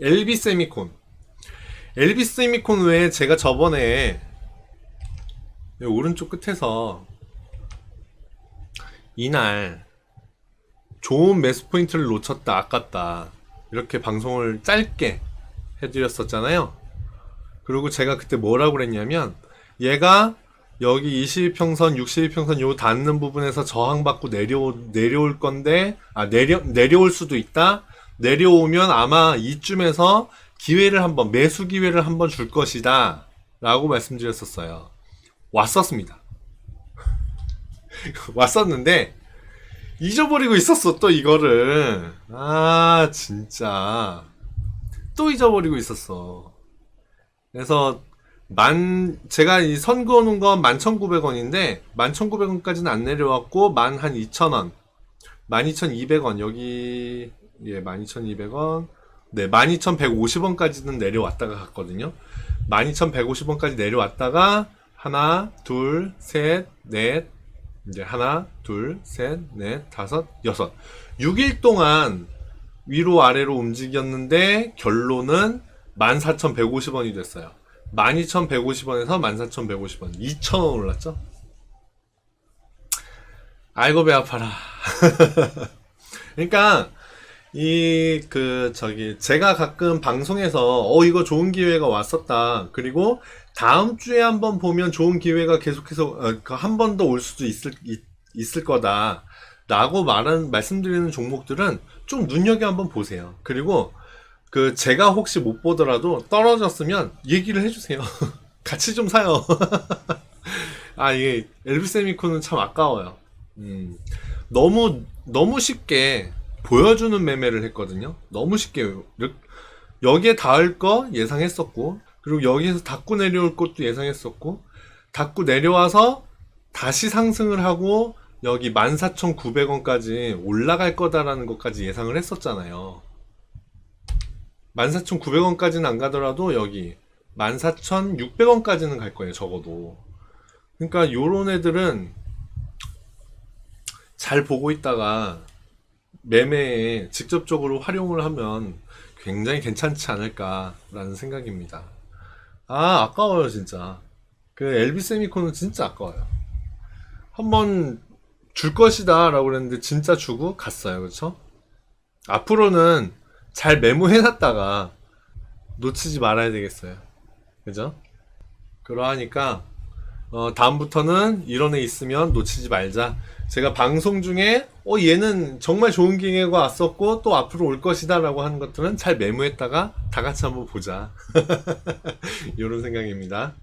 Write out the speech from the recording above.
LB 세미콘. LB 세미콘 외에 제가 저번에 이 오른쪽 끝에서 이날 좋은 매수 포인트를 놓쳤다 아깝다 이렇게 방송을 짧게 해드렸었잖아요. 그리고 제가 그때 뭐라고 그랬냐면 얘가 여기 21평선, 61평선 요 닿는 부분에서 저항받고 내려 내려올 건데 아 내려 내려올 수도 있다. 내려오면 아마 이쯤에서 기회를 한번 매수 기회를 한번 줄 것이다. 라고 말씀드렸었어요. 왔었습니다. 왔었는데 잊어버리고 있었어 또 이거를 아 진짜 또 잊어버리고 있었어 그래서 만 제가 이 선그어 놓은 건 11,900원인데 11,900원까지는 안 내려왔고 만 한 2,000원 12,200원 여기 예 12,200원 네 12,150원까지는 내려왔다가 갔거든요 12,150원까지 내려왔다가 하나 둘 셋 넷 이제 하나, 둘, 셋, 넷, 다섯, 여섯. 6일 동안 위로 아래로 움직였는데 결론은 14,150원이 됐어요. 12,150원에서 14,150원. 2,000원 올랐죠? 아이고 배 아파라. 그러니까 이 그 저기 제가 가끔 방송에서 어 이거 좋은 기회가 왔었다. 그리고 다음 주에 한번 보면 좋은 기회가 계속해서 어, 한번 더 올 수도 있을 있, 있을 거다 라고 말한 말씀드리는 종목들은 좀 눈여겨 한번 보세요. 그리고 그 제가 혹시 못 보더라도 떨어졌으면 얘기를 해주세요. 같이 좀 사요. 아 이게 엘비세미코는 참 아까워요. 음, 너무 너무 쉽게 보여주는 매매를 했거든요. 너무 쉽게 여기에 닿을 거 예상했었고 그리고 여기에서 닫고 내려올 것도 예상했었고 닫고 내려와서 다시 상승을 하고 여기 14,900원까지 올라갈 거다라는 것까지 예상을 했었잖아요. 14,900원까지는 안 가더라도 여기 14,600원까지는 갈 거예요, 적어도. 그러니까 요런 애들은 잘 보고 있다가 매매에 직접적으로 활용을 하면 굉장히 괜찮지 않을까라는 생각입니다. 아, 아까워요, 진짜. 그 엘비 세미콘은 진짜 아까워요. 한번 줄 것이다 라고 그랬는데 진짜 주고 갔어요. 그쵸? 앞으로는 잘 메모해놨다가 놓치지 말아야 되겠어요. 그죠? 그러하니까 어, 다음부터는 이런 애 있으면 놓치지 말자. 제가 방송 중에 어 얘는 정말 좋은 기회가 왔었고 또 앞으로 올 것이다라고 하는 것들은 잘 메모했다가 다 같이 한번 보자. 이런 생각입니다.